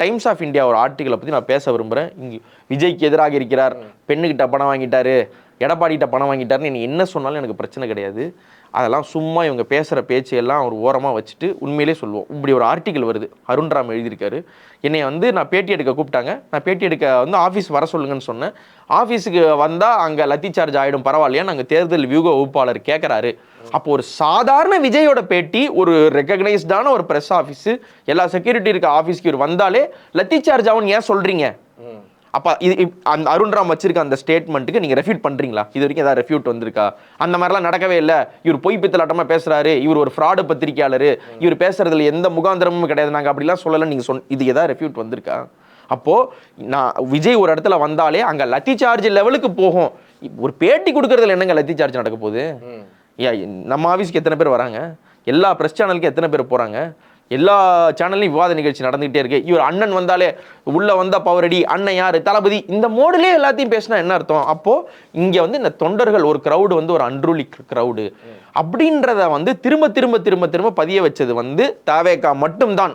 Times of India ஒரு ஆர்டிக்கலை பற்றி நான் பேச விரும்புகிறேன் இங்கே விஜய்க்கு எதிராக இருக்கிறார் பெண்ணுக்கிட்ட பணம் வாங்கிட்டாரு எடப்பாடிகிட்ட பணம் வாங்கிட்டாருன்னு நீ என்ன சொன்னாலும் எனக்கு பிரச்சனை கிடையாது. அதெல்லாம் சும்மா இவங்க பேசுகிற பேச்சு எல்லாம் ஒரு ஓரமாக வச்சுட்டு உண்மையிலே சொல்லுவோம். இப்படி ஒரு ஆர்டிக்கல் வருது. அருண்ராம் எழுதியிருக்காரு. என்னை வந்து நான் பேட்டி எடுக்க கூப்பிட்டாங்க. நான் பேட்டி எடுக்க வந்து ஆஃபீஸ் வர சொல்லுங்கன்னு சொன்னேன். ஆஃபீஸுக்கு வந்தால் அங்கே லத்தி சார்ஜ் ஆகிடும் பரவாயில்லையா நாங்கள் தேர்தல் வியூக வகுப்பாளர் கேட்குறாரு அப்போ ஒரு சாதாரண விஜயோட பேட்டி ஒரு ரெக்கக்னைஸ்டான ஒரு ப்ரெஸ் ஆஃபீஸு எல்லா செக்யூரிட்டி இருக்க ஆஃபீஸ்க்கு இவர் வந்தாலே லத்தி சார்ஜ் ஆகும்னு ஏன் சொல்கிறீங்க அப்போ இது அந்த அருண்ராம் வச்சிருக்க அந்த ஸ்டேட்மெண்ட்டுக்கு நீங்கள் ரெஃப்யூட் பண்ணுறீங்களா இது வரைக்கும் ஏதாவது ரெஃப்யூட் வந்திருக்கா? அந்த மாதிரிலாம் நடக்கவே இல்லை. இவர் பொய் பித்தலாட்டமாக பேசுறாரு. இவர் ஒரு ஃப்ராடு பத்திரிக்கையாளர். இவர் பேசுறதுல எந்த முகாந்திரமும் கிடையாது. நாங்கள் அப்படிலாம் சொல்லலை நீங்கள் சொன்ன இது ஏதாவது ரெஃப்யூட் வந்திருக்கா? அப்போது நான் விஜய் ஒரு இடத்துல வந்தாலே அங்கே லத்தி சார்ஜ் லெவலுக்கு போகும். ஒரு பேட்டி கொடுக்கறதுல என்னங்க லத்தி சார்ஜ் நடக்க போகுது? நம்ம ஆஃபீஸ்க்கு எத்தனை பேர் வராங்க? எல்லா ப்ரெஸ் சேனலுக்கு எத்தனை பேர் போகிறாங்க எல்லா சேனல்லையும் விவாத நிகழ்ச்சி நடந்துகிட்டே இருக்கு. இவர் அண்ணன் வந்தாலே உள்ள வந்தா பவரடி அண்ணன் யாரு தளபதி இந்த மோடுலயே எல்லாத்தையும் பேசினா என்ன அர்த்தம்? அப்போ இங்க வந்து இந்த தொண்டர்கள் ஒரு கிரவுடு வந்து ஒரு அன்ரூலி கிரவுடு அப்படின்றத வந்து திரும்ப திரும்ப திரும்ப திரும்ப பதிய வச்சது வந்து தாவேக்கா மட்டும்தான்.